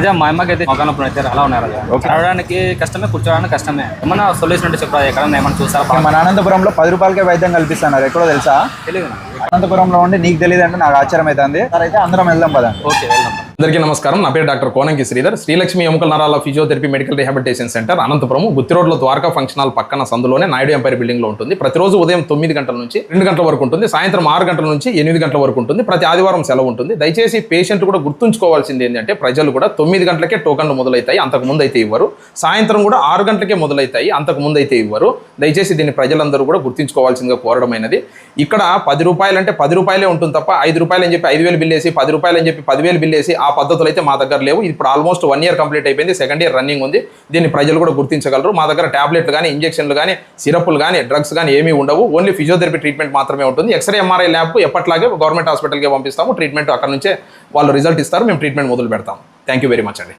అదే మా అమ్మకి అయితే మొక్కల నొప్పులు అయితే అలా ఉన్నారు. నడవడానికి కష్టమే కూర్చోడానికి కష్టమే. ఏమన్నా సొల్యూషన్ అంటే చెప్పరా ఎక్కడ ఏమన్నా చూసారా మన అనంతపురంలో పది రూపాయలకే వైద్యం కల్పిస్తున్నారు. ఎక్కడో తెలుసా? తెలియదు అనంతపురంలో ఉండి నీకు తెలియదు అంటే నాకు ఆశ్చర్యం అవుతుంది అయితే అందరం వెళ్దాం పద ఓకే వెళ్దాం. అందరికీ నమస్కారం. నా పేరు డాక్టర్ కోనంకి శ్రీధర్. శ్రీలక్ష్మి ఎముకల నరాల physiotherapy medical rehabilitation centre Anantapuram Gooty రోడ్లో ద్వారకా ఫంక్షన్ హాల్ పక్కన సందులోనే నాయుడు ఎంపైర్ బిల్డింగ్లో ఉంటుంది. ప్రతిరోజు ఉదయం తొమ్మిది గంటల నుంచి రెండు గంటల వరకు ఉంటుంది. సాయంత్రం ఆరు గంటల నుంచి ఎనిమిది గంటల వరకు ఉంటుంది. ప్రతి ఆదివారం సెలవు ఉంటుంది. దయచేసి పేషెంట్ కూడా గుర్తుంచుకోవాల్సింది ఏంటంటే ప్రజలు కూడా తొమ్మిది గంటలకే టోకన్లు మొదలవుతాయి. అంతకు ముందు అయితే ఇవ్వరు. సాయంత్రం కూడా ఆరు గంటలకే మొదలవుతాయి. అంతకు ముందు అయితే ఇవ్వరు. దయచేసి దీన్ని ప్రజలందరూ కూడా గుర్తుంచుకోవాల్సిందిగా కోరడమైనది. ఇక్కడ పది రూపాయలు అంటే పది రూపాయలే ఉంటుంది తప్ప ఐదు రూపాయలు అని చెప్పి ఐదు వేలు బిల్లేసి పది రూపాయలు అని చెప్పి పదివేలు బిల్లేసి ఆ పద్ధతులు అయితే మా దగ్గర లేవు. ఇప్పుడు ఆల్మోస్ట్ వన్ ఇయర్ కంప్లీట్ అయిపోయింది. సెకండ్ ఇయర్ రన్నింగ్ ఉంది. దీన్ని ప్రజలు కూడా గుర్తించగలరు. మా దగ్గర టాబ్లెట్లు కానీ ఇంజెక్షన్లు కానీ సిరప్లు కానీ డ్రగ్స్ కానీ ఏమీ ఉండవు. ఓన్లీ ఫిజియోథెరపీ ట్రీట్మెంట్ మాత్రమే ఉంటుంది. ఎక్స్రే ఎంఆర్ఐ ల్యాబ్ ఎప్పట్లాగే గవర్నమెంట్ హాస్పిటల్కి పంపిస్తాము. ట్రీట్మెంట్ అక్కడ నుంచే వాళ్ళు రిజల్ట్ ఇస్తారు. మేము ట్రీట్మెంట్ మొదలు పెడతాం థ్యాంక్ యూ వెరీ మచ్ అండి.